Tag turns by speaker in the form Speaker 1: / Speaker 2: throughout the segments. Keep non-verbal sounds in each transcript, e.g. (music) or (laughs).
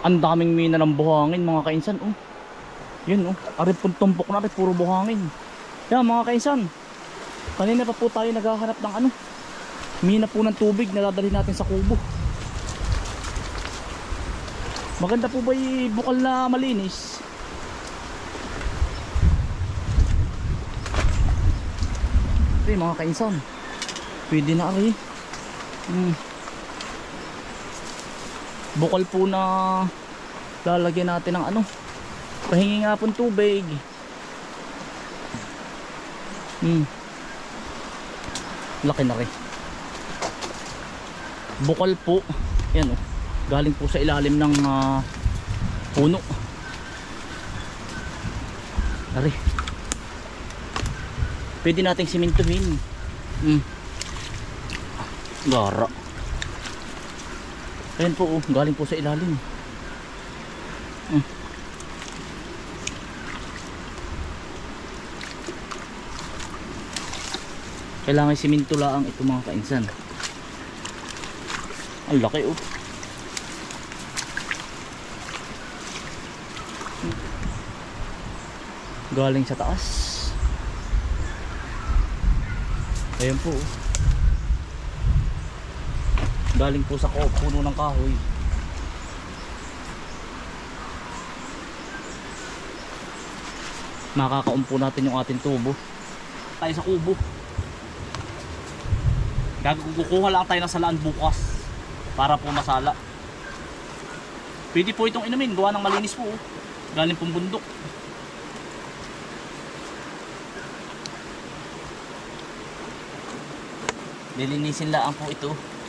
Speaker 1: Ang daming mina ng buhangin mga kainsan. Oh. Yun oh. Ari pong tumpok na rin. Puro buhangin. Yan mga kainsan. Kanina pa po tayo naghahanap ng ano. Mina po ng tubig na dadalhin natin sa kubo. Maganda po ba bukal na malinis? Ito mga kainsan. Pwede na rin. Hmm. Bukal po na lalagyan natin ng ano. Pahingi nga pong tubig. Hmm. Laki na rin. Bukal po. Yan oh. Galing po sa ilalim ng ah, puno. Ari. Pwede nating simintuhin. Hmm. Gara. Ayan po, oh, galing po sa ilalim. Hmm. Kailangan siminto lang ito mga kainsan. Ang laki oh. Galing sa taas. Ayan po. oh. Galing po sa puno ng kahoy. Makakaumpo natin yung ating tubo. Tayo sa kubo. Gagkukuha lang tayo ng salaan bukas para po masala. Pwede po itong inumin, gawa ng malinis po. oh. Galing pong bundok. Lilinisin lang po ito.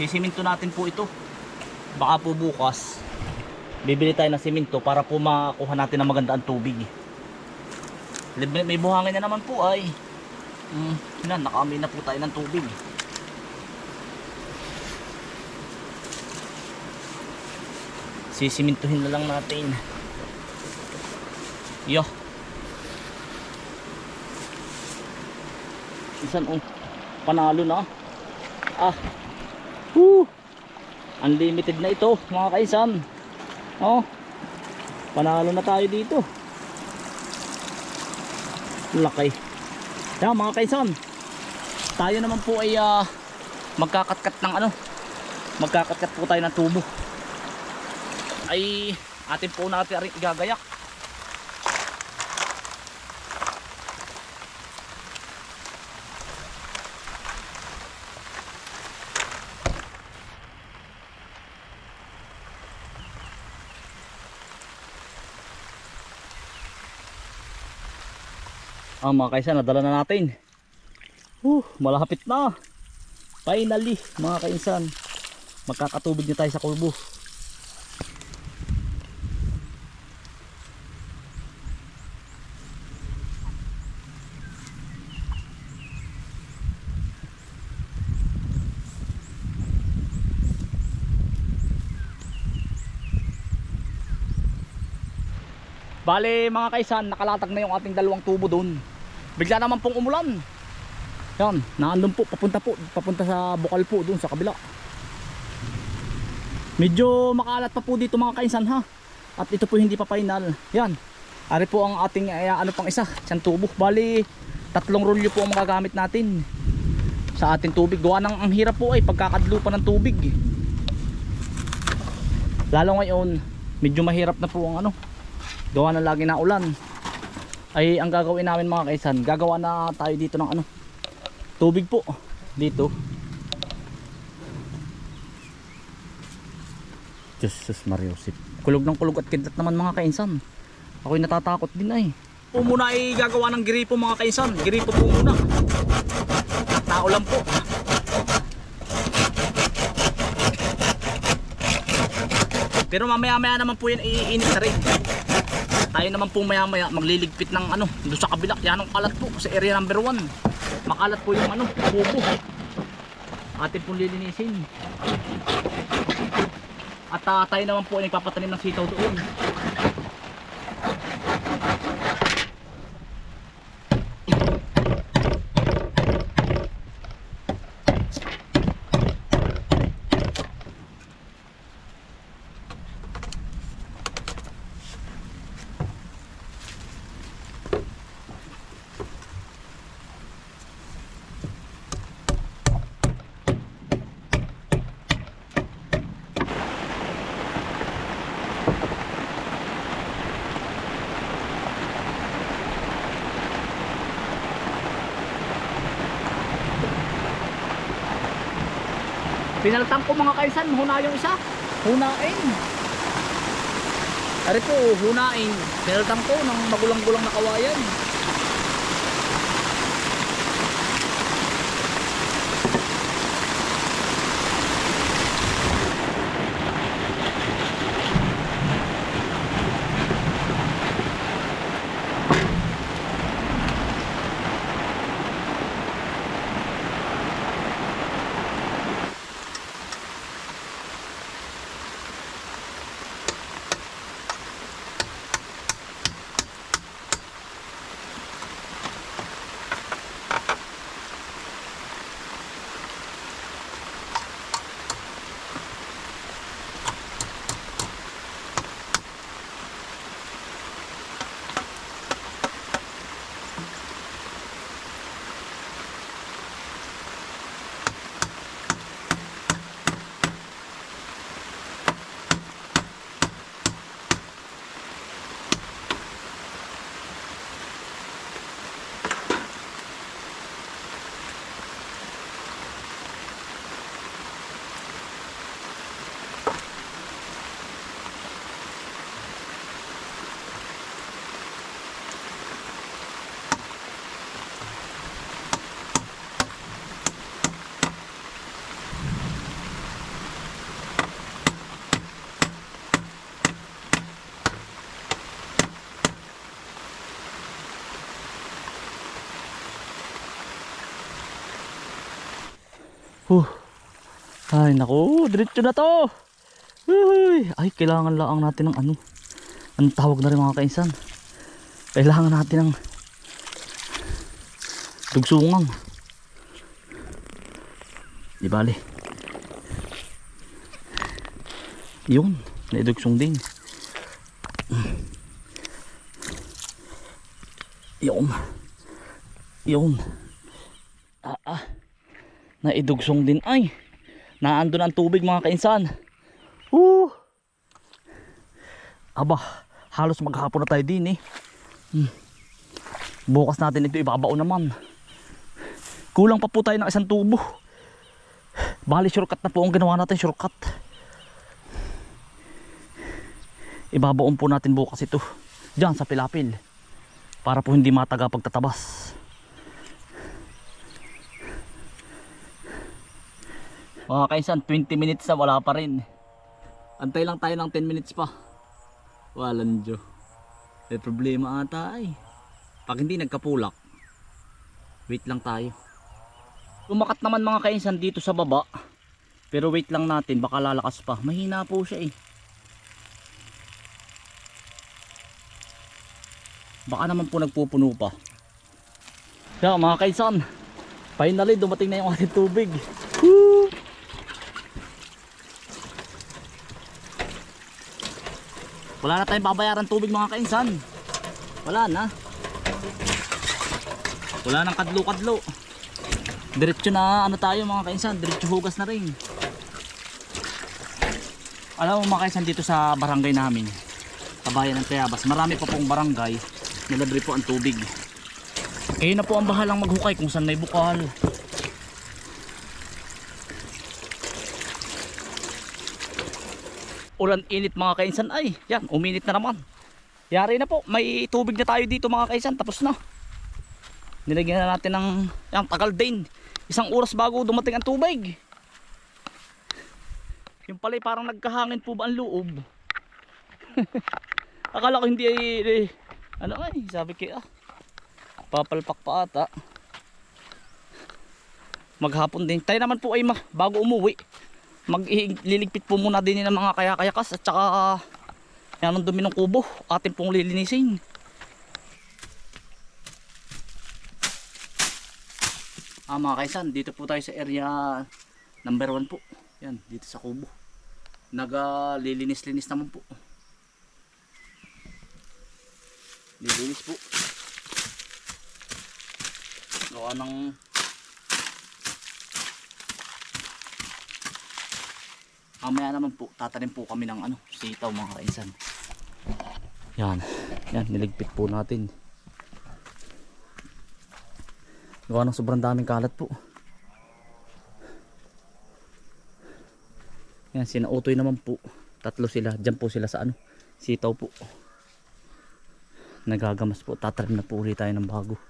Speaker 1: Sisiminto natin po ito. Baka po bukas bibili tayo ng siminto para po makuha natin ng magandang tubig. May may buhangin na naman po ay. Mm, na, nakaamoy na po tayo ng tubig. Sisimintuhin na lang natin. Yo. Isan oh. Panalo na. Ah. Woo! Unlimited na ito, mga kaisan. Oh. Panalo na tayo dito. Laki. Yan, mga kaisan. Tayo naman po ay ah, magkakatkat ng ano. Magkakatkat po tayo ng tubo. Ay atin po natin rin Ah, mga kaisa, nadala na natin. Uh, malapit na. Finally, mga kainsan. Magkakatubig na tayo sa kulbo. Bale mga kaisan, nakalatag na yung ating dalawang tubo doon. Bigla naman pong umulan. Yan, naandun po, papunta po, papunta sa bukal po doon sa kabila. Medyo makalat pa po dito mga kaisan ha. At ito po hindi pa final. Yan. Ari po ang ating eh, ano pang isa, siyang tubo. Bali, tatlong rolyo po ang magagamit natin sa ating tubig. Gawa ng ang hirap po ay pagkakadlo pa ng tubig. Lalo ngayon, medyo mahirap na po ang ano, gawa na lagi na ulan. Ay ang gagawin namin mga kaisan gagawa na tayo dito ng ano tubig po dito. Jesus Mariusip kulog ng kulog at kidlat naman mga kaisan. Ako'y natatakot din ay. Po muna ay gagawa ng giripo mga kaisan. Giripo po muna. Tao lang po. Pero mamaya maya naman po yan iinit na rin. Tayo naman po maya maya magliligpit ng ano, doon sa kabila. Yan ang kalat po sa area number 1. Makalat po yung ano, bubo. Atin pong lilinisin. At ah, tayo naman po nagpapatanim ng sitaw doon. Pinaltang ko mga kaisan, huna yung isa. Hunain. Ari po, hunain. Pinaltang ko ng magulang-gulang na kawayan. Ay, naku, diretso na to. Uy, ay, kailangan lang natin ng ano. Ang tawag na rin mga kainsan. Kailangan natin ng dugsungang. Di bali. Yun, naidugsong din. Yun. Yun. Ah, ah naidugsong din ay naandun ang tubig mga kainsan. Woo! aba halos maghapon na tayo din eh. Hmm. bukas natin ito ibabaon naman. Kulang pa po tayo ng isang tubo. Bali shortcut na po ang ginawa natin shortcut. Ibabaon po natin bukas ito. Dyan sa pilapil. Para po hindi mataga pagtatabas Mga kaisan, 20 minutes na wala pa rin. Antay lang tayo ng 10 minutes pa. Walang Diyo. May problema ata ay. Pag hindi nagkapulak, wait lang tayo. Umakat naman mga kaisan dito sa baba. Pero wait lang natin, baka lalakas pa. Mahina po siya eh. Baka naman po nagpupuno pa. Kaya mga kaisan, finally dumating na yung ating tubig. Woo! Wala na tayong babayaran tubig mga kainsan. Wala na. Wala nang kadlo-kadlo. Diretso na ano tayo mga kainsan, diretso hugas na rin. Alam mo mga kainsan dito sa barangay namin, kabayan ng Tayabas, marami pa pong barangay na po ang tubig. Kayo na po ang bahalang maghukay kung saan may bukal. Ulan init mga kainsan ay yan uminit na naman yari na po may tubig na tayo dito mga kainsan tapos na nilagyan na natin ng yan tagal din isang oras bago dumating ang tubig yung pala parang nagkahangin po ba ang loob (laughs) Akala ko hindi ay, eh, ano ay, sabi ko ah. Papalpak pa ata. Maghapon din. Tayo naman po ay ma, bago umuwi. Magliligpit po muna din ng mga kaya-kayakas at saka ah, yan ang dumi ng kubo. Atin pong lilinisin. Ah mga kaisan, dito po tayo sa area number 1 po. Yan, dito sa kubo. Naga-lilinis-linis naman po. Lilinis po. Gawa ng Mamaya naman po, tatanim po kami ng ano, sitaw mga kainsan. Yan, yan, niligpit po natin. Gawa ng sobrang daming kalat po. Yan, sinautoy naman po. Tatlo sila, dyan po sila sa ano, sitaw po. Nagagamas po, tatanim na po ulit tayo ng bago.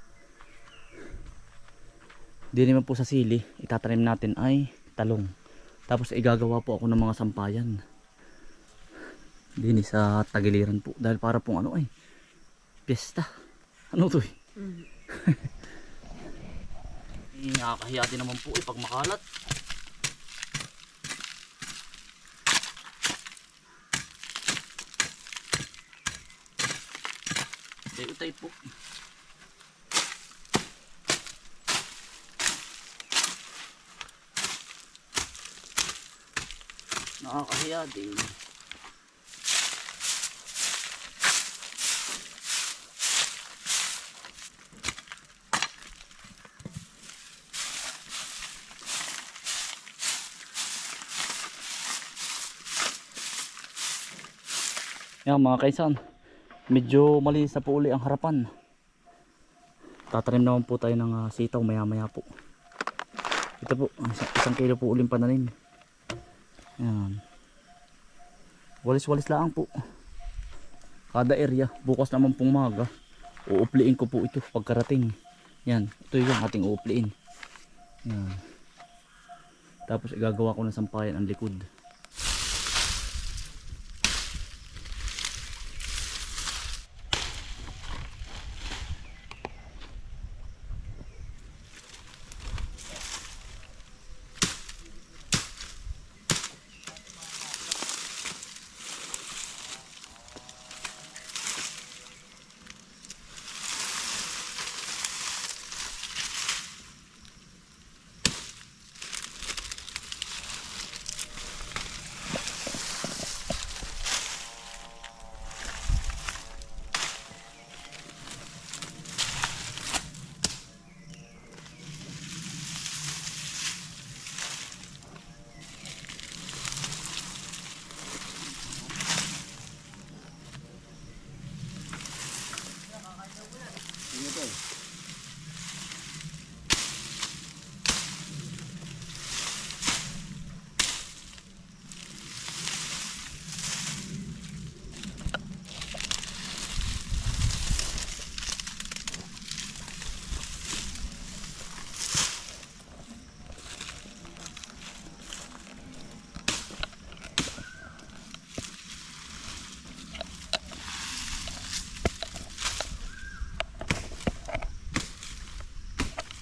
Speaker 1: Di naman po sa sili, itatanim natin ay talong. Tapos igagawa po ako ng mga sampayan. Dini sa tagiliran po. Dahil para pong ano ay, piyesta. Ano to eh? Eh, Nakakahiya din naman po eh pag makalat. Tayo tayo po. Nakakahiya din. Yan mga kaisan, medyo malinis na po uli ang harapan. Tatanim naman po tayo ng ah, sitaw maya maya po. Ito po, isang kilo po uling pananim. Yan. Walis-walis lang po. Kada area, bukas naman pong maga. Uupliin ko po ito pagkarating. Yan, ito yung ating uupliin. Yan. Tapos igagawa ko ng sampayan ang likod.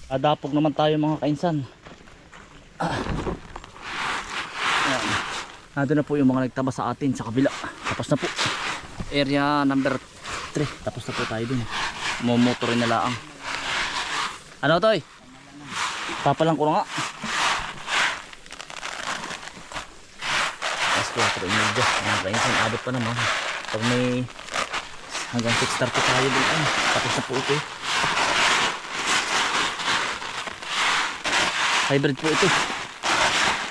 Speaker 1: Adapog naman tayo mga kainsan. Ah. Ayan. Nandun na po yung mga nagtaba sa atin sa kabila. Tapos na po. Area number 3. Tapos na po tayo dun. Mumotorin na laang. Ano to eh? Papalang ko nga. Tapos ko ito yung medyo. Mga kainsan, abot pa naman. Pag may hanggang 6.30 tayo dun. Ay, tapos na po ito eh. Hybrid po ito.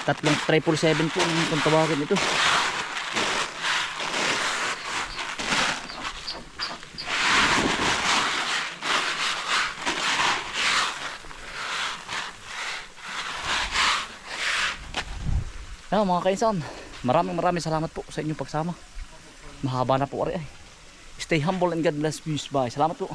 Speaker 1: Tatlong triple seven po ang kung tawagin ito. Yan mga kaisan, maraming maraming salamat po sa inyong pagsama. Mahaba na po ari ay. Stay humble and God bless you. Bye. Salamat po.